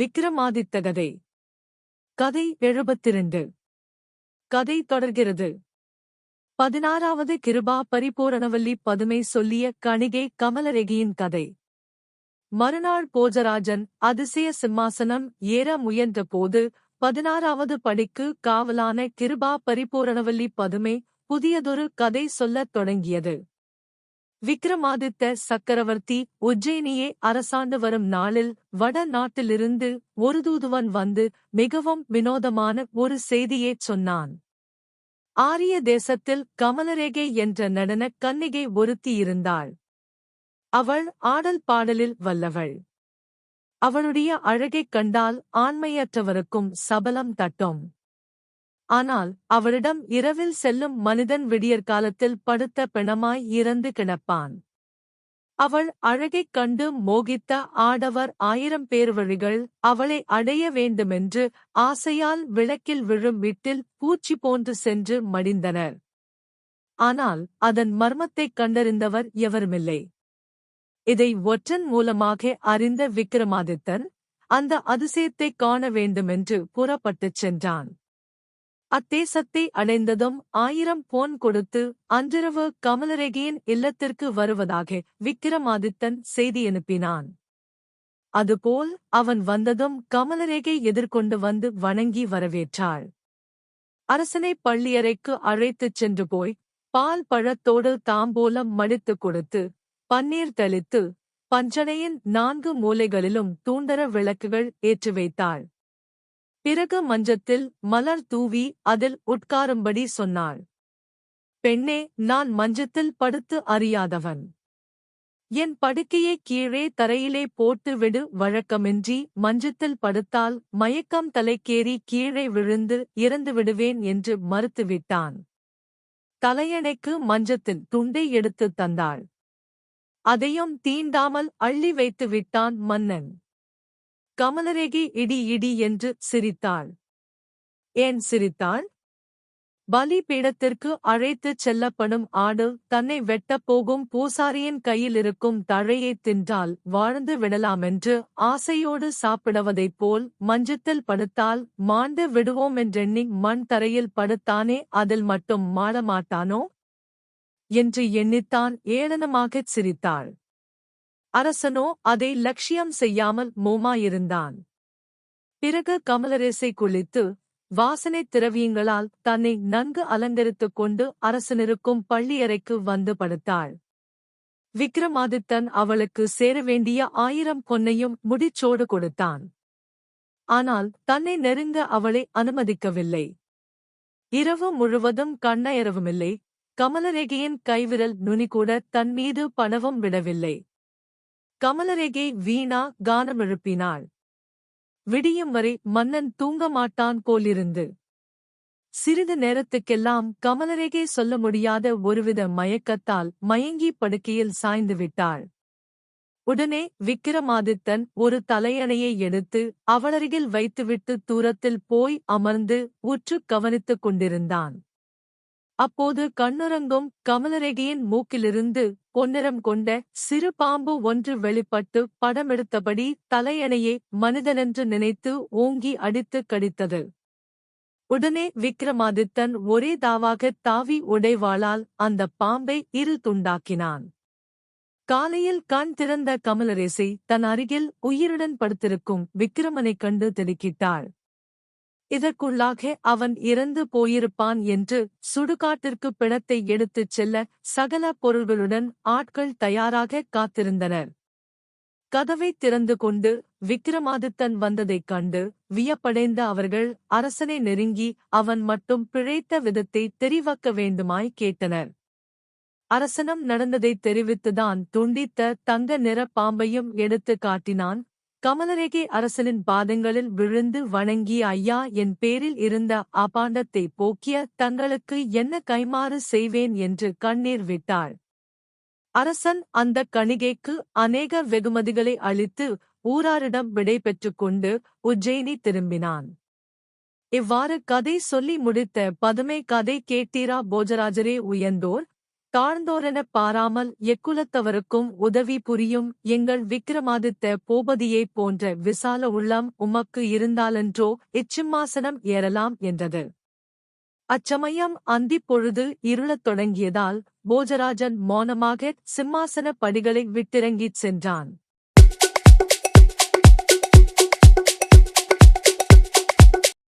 விக்ரமாதித்த கதை கதை எழுபத்திரண்டு. கதை தொடர்கிறது. பதினாறாவது கிருபா பரிபூரணவல்லி பதுமை சொல்லிய கணிகை கமலரேகியின் கதை. மறுநாள் போஜராஜன் அதிசய சிம்மாசனம் ஏற முயன்றபோது பதினாறாவது படிக்கு காவலான கிருபா பரிபூரணவல்லி பதுமை புதியதொரு கதை சொல்லத் தொடங்கியது. விக்ரமாதித்த சக்கரவர்த்தி உஜ்ஜயினியை அரசாண்டு வரும் நாளில் வட நாட்டிலிருந்து ஒரு தூதுவன் வந்து மிகவும் வினோதமான ஒரு செய்தியைச் சொன்னான். ஆரிய தேசத்தில் கமலரேகை என்ற நடனக் கன்னிகை ஒருத்தி இருந்தாள். அவள் ஆடல் பாடலில் வல்லவள். அவளுடைய அழகைக் கண்டால் ஆண்மையற்றவருக்கும் சபலம் தட்டும். ஆனால் அவளிடம் இரவில் செல்லும் மனிதன் விடியற்காலத்தில் படுத்த பிணமாய் இறந்து கிடப்பான். அவள் அழகைக் கண்டு மோகித்த ஆடவர் ஆயிரம் பேர் வழிகள் அவளை அடைய வேண்டுமென்று ஆசையால் விளக்கில் விழும் வீட்டில் பூச்சி போன்று சென்று மடிந்தனர். ஆனால் அதன் மர்மத்தைக் கண்டறிந்தவர் எவருமில்லை. இதை ஒற்றன் மூலமாக அறிந்த விக்ரமாதித்தன் அந்த அதிசயத்தைக் காண வேண்டுமென்று புறப்பட்டுச் சென்றான். அத்தேசத்தை அடைந்ததும் ஆயிரம் போன் கொடுத்து அன்றிரவு கமலரேகையின் இல்லத்திற்கு வருவதாக விக்கிரமாதித்தன் செய்தி அனுப்பினான் அதுபோல் அவன் வந்ததும் கமலரேகை எதிர்கொண்டு வந்து வணங்கி வரவேற்றாள். அரசனை பள்ளியறைக்கு அழைத்துச் சென்று போய் பால் பழத்தோடு தாம்போலம் மடித்துக் கொடுத்து பன்னீர் தெளித்து பஞ்சனையின் நான்கு மூலைகளிலும் தூண்டர விளக்குகள் ஏற்றி வைத்தாள். பிறகு மஞ்சத்தில் மலர் தூவி அதில் உட்காரும்படி சொன்னாள். பெண்ணே நான் மஞ்சத்தில் படுத்து அறியாதவன். என் படுக்கையை கீழே தரையிலே போட்டு விடு வழக்கமின்றி மஞ்சத்தில் படுத்தால் மயக்கம் தலைக்கேறி கீழே விழுந்து இறந்து விடுவேன் என்று மறுத்துவிட்டான். தலையணைக்கு மஞ்சத்தில் துண்டை எடுத்துத் தந்தாள். அதையும் தீண்டாமல் அள்ளி வைத்து விட்டான் மன்னன். கமலரேகி இடி இடி என்று சிரித்தாள். ஏன் சிரித்தாள்? பலி பீடத்திற்கு அழைத்துச் செல்லப்படும் ஆடு தன்னை வெட்டப் போகும் பூசாரியின் கையில் இருக்கும் தழையைத் தின்றால் வாழ்ந்து விடலாமென்று ஆசையோடு சாப்பிடுவதைப் போல் மஞ்சத்தில் படுத்தால் மாண்டு விடுவோமென்றெண்ணி மண் தரையில் படுத்தானே அதில் மட்டும் மாடமாட்டானோ? என்று எண்ணித்தான் ஏளனமாகச் சிரித்தாள். அரசனோ அதை லட்சியம் செய்யாமல் மோமாயிருந்தான். பிறகு கமலரேசை குளித்து வாசனை திரவியங்களால் தன்னை நன்கு அலங்கரித்துக் கொண்டு அரசனிருக்கும் பள்ளியறைக்கு வந்து படுத்தாள். விக்ரமாதித்தன் அவளுக்கு சேர வேண்டிய ஆயிரம் பொன்னையும் முடிச்சோடு கொடுத்தான். ஆனால் தன்னை நெருங்க அவளை அனுமதிக்கவில்லை. இரவு முழுவதும் கண்ணயரவுமில்லை. கமலரேகையின் கைவிரல் நுனிகூட தன் மீது பணவும் விடவில்லை. கமலரேகே வீணா கானமெழுப்பினாள். விடியும் வரை மன்னன் தூங்க மாட்டான் போலிருந்து. சிறிது நேரத்துக்கெல்லாம் கமலரேகே சொல்ல முடியாத ஒருவித மயக்கத்தால் மயங்கி படுக்கையில் சாய்ந்து விட்டாள். உடனே விக்கிரமாதித்தன் ஒரு தலையணையை எடுத்து அவளருகில் வைத்துவிட்டு தூரத்தில் போய் அமர்ந்து உற்றுக் கவனித்துக் கொண்டிருந்தான். அப்போது கண்ணுறங்கும் கமலரேகையின் மூக்கிலிருந்து பொன்னிறம் கொண்ட சிறு பாம்பு ஒன்று வெளிப்பட்டு படமெடுத்தபடி தலையணையை மனிதனென்று நினைத்து ஓங்கி அடித்து கடித்தது. உடனே விக்ரமாதித்தன் ஒரே தாவாகத் தாவி உடைவாளால் அந்த பாம்பை இரு துண்டாக்கினான். காலையில் கண் திறந்த கமலரேசை தன் அருகில் உயிருடன் படுத்திருக்கும் விக்கிரமனைக் கண்டு திடுக்கிட்டாள். இதற்குள்ளாக அவன் இறந்து போயிருப்பான் என்று சுடுகாட்டிற்கு பிணத்தை எடுத்துச் செல்ல சகல பொருள்களுடன் ஆட்கள் தயாராக காத்திருந்தனர். கதவை திறந்து கொண்டு விக்ரமாதித்தன் வந்ததைக் கண்டு வியப்படைந்த அவர்கள் அரசனை நெருங்கி அவன் மட்டும் பிழைத்த விதத்தை தெரிவக்க வேண்டுமாய் கேட்டனர். அரசனம் நடந்ததைத் தெரிவித்துதான் துண்டித்த தங்க நிற பாம்பையும் எடுத்து காட்டினான். கமலரேகை அரசனின் பாதங்களில் விழுந்து வணங்கிய ஐயா என் பேரில் இருந்த அபாண்டத்தை போக்கிய தங்களுக்கு என்ன கைமாறு செய்வேன் என்று கண்ணீர் விட்டாள். அரசன் அந்த கணிகைக்கு அநேக வெகுமதிகளை அளித்து ஊராரிடம் விடை கொண்டு உஜ்ஜயினி திரும்பினான். இவ்வாறு கதை சொல்லி முடித்த பதுமை கதை கேட்டீரா போஜராஜரே உயர்ந்தோர் தாழ்ந்தோரெனப் பாராமல் எக்குலத்தவருக்கும் உதவி புரியும் எங்கள் விக்கிரமாதித்த பூபதியைப் போன்ற விசால உள்ளம் உமக்கு இருந்தாலன்றோ இச்சிம்மாசனம் ஏறலாம் என்றது. அச்சமயம் அந்திப் பொழுது இருளத் தொடங்கியதால் போஜராஜன் மௌனமாகச் சிம்மாசன படிகளை விட்டிறங்கிச் சென்றான்.